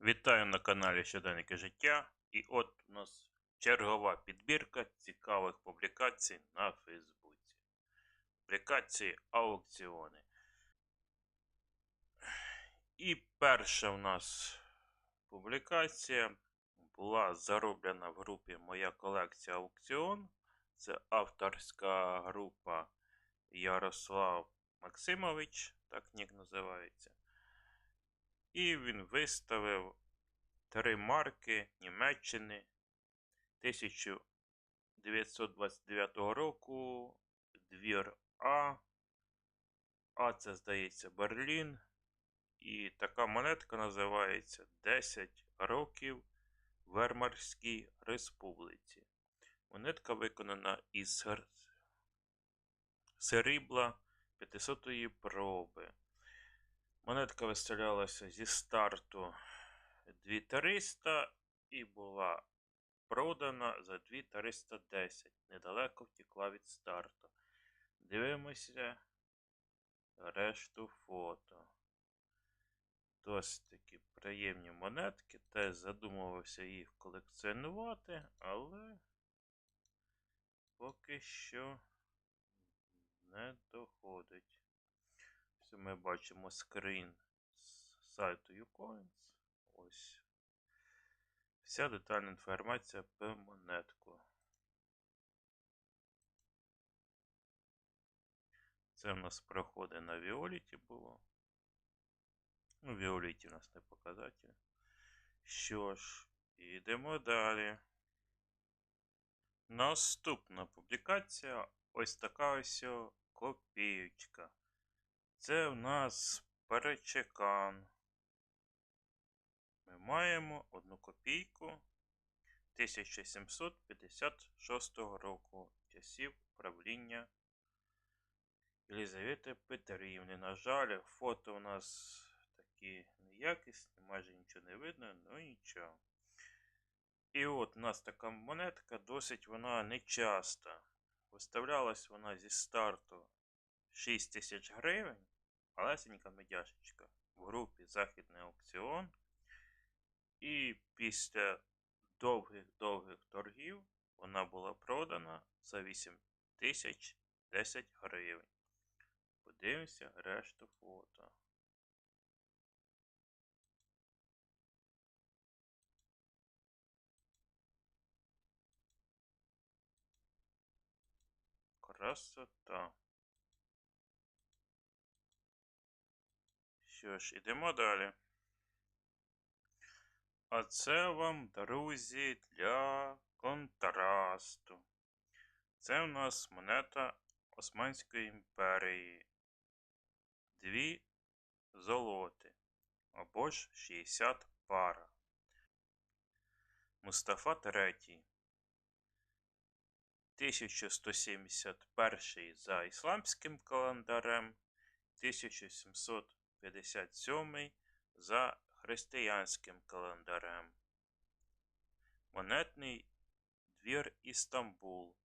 Вітаю на каналі Щоденники життя. І от у нас чергова підбірка цікавих публікацій на Фейсбуці. Публікації аукціони. І перша у нас публікація була зароблена в групі Моя колекція аукціон. Це авторська група Ярослав Максимович, так нік називається. І він виставив три марки Німеччини 1929 року. Двір А. А це, здається, Берлін. І така монетка називається 10 років Вермарській Республіці. Монетка виконана із гр- срібла 500-ї проби. Монетка виставлялася зі старту 2300 і була продана за 2310. Недалеко втекла від старту. Дивимося решту фото. Досить такі приємні монетки. Теж задумувався їх колекціонувати, але поки що не доходить. Ось ми бачимо скрін з сайту Ucoins. Ось. Вся детальна інформація про монетку. Це в нас проходи на Віоліті було. Ну, Віоліті у нас не показатель. Що ж, йдемо далі. Наступна публікація ось така ось копієчка. Це в нас перечекан. Ми маємо одну копійку 1756 року часів правління Єлизавети Петрівни. На жаль, фото у нас такі неякісні, майже нічого не видно, ну нічого. І от у нас така монетка, досить вона нечаста. Виставлялась вона зі старту 6 тисяч гривень, малесенька медяшечка в групі Західний аукціон. І після довгих-довгих торгів вона була продана за 8 тисяч 10 гривень. Подивимося решту фото. Красота. Що ж, ідемо далі. А це вам, друзі, для контрасту. Це у нас монета Османської імперії. Дві золоти. Або ж 60 пара. Мустафа III. 1171 за ісламським календарем. 1757 за християнським календарем. Монетний двір Істамбул.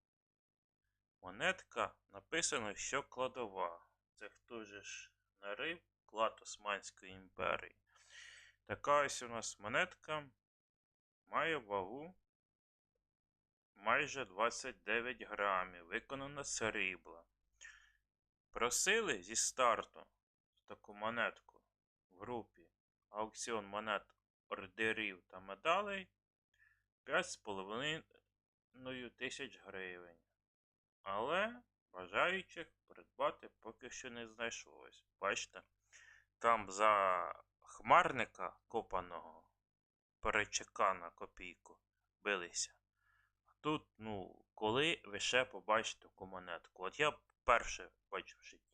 Монетка написано, що кладова. Це хто же ж нарив клад Османської імперії. Така ось у нас монетка має вагу майже 29 грамів. Виконана срібла. Просили зі старту таку монетку в групі аукціон монет ордерів та медалей 5,5 тисяч гривень. Але бажаючих придбати поки що не знайшлось. Бачите, там за хмарника копаного перечекана копійку билися. А тут, ну, коли ви ще побачите таку монетку. От я вперше бачу в житті.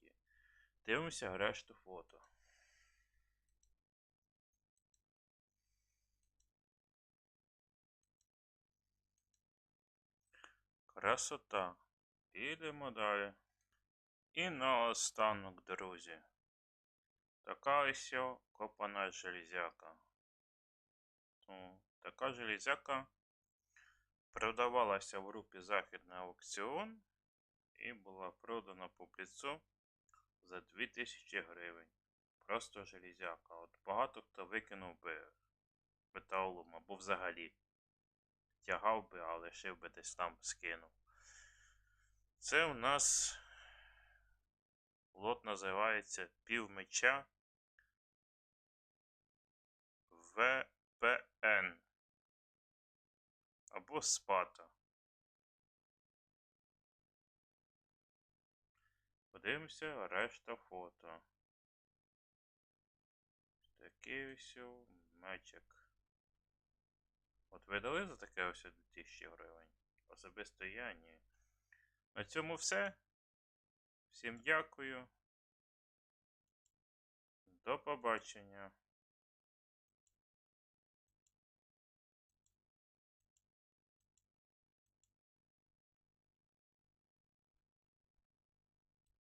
Дивимося решту фото. Красота. Ідемо далі. І наостанок, друзі. Така ось копана железяка. Ну, така железяка продавалася в групі Західний аукціон і була продана по пліцу за 2000 гривень. Просто железяка. От багато хто викинув би металолом, або взагалі тягав би, а лишив би десь там скинув. Це у нас лот називається півмеча ВПН або спата. Подивимося решта фото. Такий ось мечик. От ви дали за таке ось 2000 гривень. Особисто я ні. На цьому все. Всім дякую. До побачення.